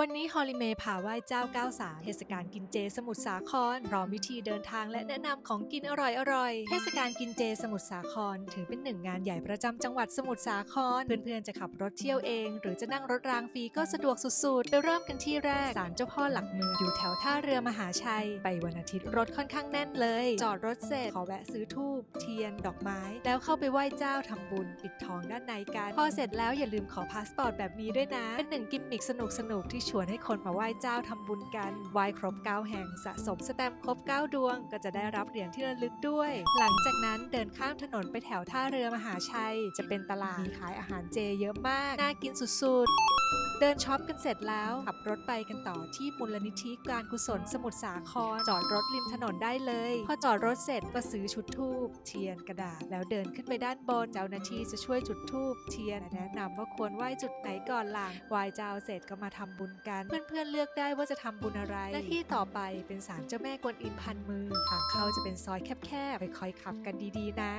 วันนี้ฮอลิเมย์พาไหว้เจ้าเก้าสาเทศกาลกินเจสมุทรสาครพร้อมวิธีเดินทางและแนะนำของกินอร่อยๆเทศกาลกินเจสมุทรสาคร ถือเป็นหนึ่งงานใหญ่ประจำจังหวัดสมุทรสาคร เพื่อนๆจะขับรถเที่ยวเอง หรือจะนั่งรถรางฟรีก็สะดวกสุดๆ ไปเริ่มกันที่แรกศาลเจ้าพ่อหลักเมืองอยู่แถวท่าเรือมหาชัย ไปวันอาทิตย์รถค่อนข้างแน่นเลย จอดรถเสร็จขอแวะซื้อธูปเทียน ดอกไม้ แล้วเข้าไปไหว้เจ้าทำบุญปิดทองด้านในกันพอเสร็จแล้วอย่าลืมขอพาสปอร์ตแบบนี้ด้วยนะเป็นหนึ่งกิมมิคสนุกๆที่ชวนให้คนมาไหว้เจ้าทำบุญกันไหว้ครบ9แห่งสะสมสแตมป์ครบ9ดวง ก็จะได้รับเหรียญที่ระลึกด้วย หลังจากนั้นเดินข้ามถนนไปแถวท่าเรือมหาชัย จะเป็นตลาดมีขายอาหารเจเยอะมาก น่ากินสุดๆเดินช็อปกันเสร็จแล้วขับรถไปกันต่อที่มูลนิธิการกุศลสมุทรสาคร จอดรถริมถนนได้เลย พอจอดรถเสร็จก็ซื้อชุดธูปเทียนกระดาษ แล้วเดินขึ้นไปด้านบน เจ้าหน้าที่จะช่วยจุดธูปเทียนแนะนำว่าควรไหว้จุดไหนก่อนหลังไหว้เจ้าเสร็จก็มาทำบุญกัน เพื่อนๆเลือกได้ว่าจะทำบุญอะไร หน้าที่ต่อไปเป็นศาลเจ้าแม่กวนอิมพันมือ ทางเข้าจะเป็นซอยแคบๆค่อยๆขับกันดีๆ นะ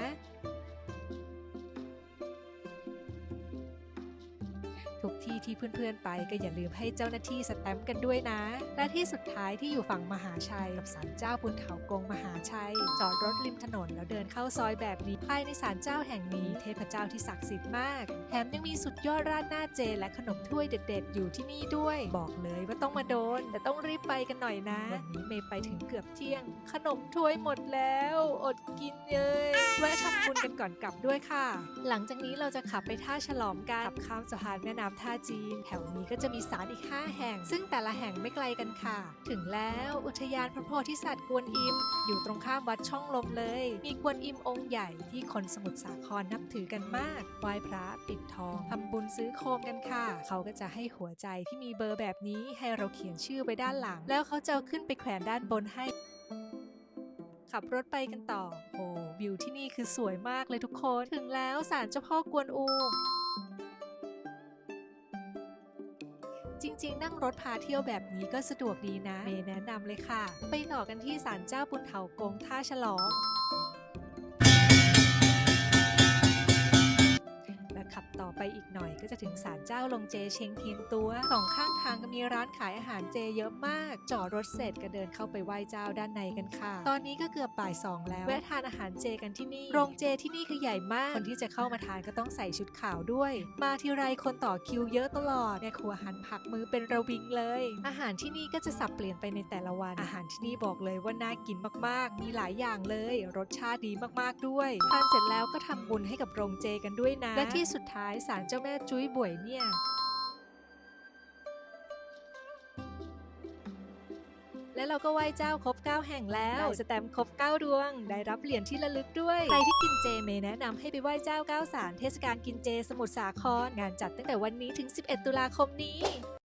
ทุกที่ที่เพื่อนๆไปก็อย่าลืมให้เจ้าหน้าที่สแตมป์กันด้วยนะ และที่สุดท้ายที่อยู่ฝั่งมหาชัยกับศาลเจ้าปุนเถากงมหาชัย จอดรถริมถนนแล้วเดินเข้าซอยแบบนี้ภายในศาลเจ้าแห่งนี้เทพเจ้าที่ศักดิ์สิทธิ์มาก แถมยังมีสุดยอดราดหน้าเจและขนมถ้วยเด็ด ๆ อยู่ที่นี่ด้วย บอกเลยว่าต้องมาโดน แต่ต้องรีบไปกันหน่อยนะวันนี้เมย์ไปถึงเกือบเที่ยง ขนมถ้วยหมดแล้ว อดกินเลยแวะทำบุญกันก่อนกลับด้วยค่ะ หลังจากนี้เราจะขับไปท่าฉลอมกันขับข้ามสะพานแม่น้ำท่าจีน แถวนี้ก็จะมีศาลอีก 5 แห่ง ซึ่งแต่ละแห่งไม่ไกลกันค่ะ ถึงแล้วอุทยานพระโพธิสัตว์กวนอิม อยู่ตรงข้ามวัดช่องลมเลย มีกวนอิมองค์ใหญ่ที่คนสมุทรสาครนับถือกันมากไหว้พระปิดทองทำบุญซื้อโคมกันค่ะ เขาก็จะให้หัวใจที่มีเบอร์แบบนี้ให้เราเขียนชื่อไว้ด้านหลัง แล้วเขาจะเอาขึ้นไปแขวนด้านบนให้ขับรถไปกันต่อโอ้วิวที่นี่คือสวยมากเลยทุกคน ถึงแล้วศาลเจ้าพ่อกวนอู จริง ๆ นั่งรถพาเที่ยวแบบนี้ก็สะดวกดีนะ เมย์แนะนำเลยค่ะ ไปต่อกันที่ศาลเจ้าปุนเถากงท่าฉลอง ไปอีกหน่อยก็จะถึงศาลเจ้าลงเจเชงเทียนตัวสองข้างทางก็มีร้านขายอาหารเจเยอะมาก จอดรถเสร็จก็เดินเข้าไปไหว้เจ้าด้านในกันค่ะ ตอนนี้ก็เกือบบ่ายสองแล้วแวะทานอาหารเจกันที่นี่ โรงเจที่นี่คือใหญ่มาก คนที่จะเข้ามาทานก็ต้องใส่ชุดขาวด้วย มาทีไรคนต่อคิวเยอะตลอดแม่ครัวหันผักมือเป็นระวิงเลย อาหารที่นี่ก็จะสับเปลี่ยนไปในแต่ละวัน อาหารที่นี่บอกเลยว่าน่ากินมากๆ มีหลายอย่างเลย รสชาติดีมากๆด้วย ทานเสร็จแล้วก็ทำบุญให้กับโรงเจกันด้วยนะ และที่สุดท้ายศาลเจ้าแม่จุ้ยบ่วยเนี่ยและเราก็ไหว้เจ้าครบ 9 แห่งแล้วได้สแตมป์ครบ 9 ดวง ได้รับเหรียญที่ระลึกด้วย ใครที่กินเจเมย์แนะนำให้ไปไหว้เจ้า 9 สารเทศกาลกินเจสมุทรสาครงานจัดตั้งแต่วันนี้ถึง 11 ตุลาคมนี้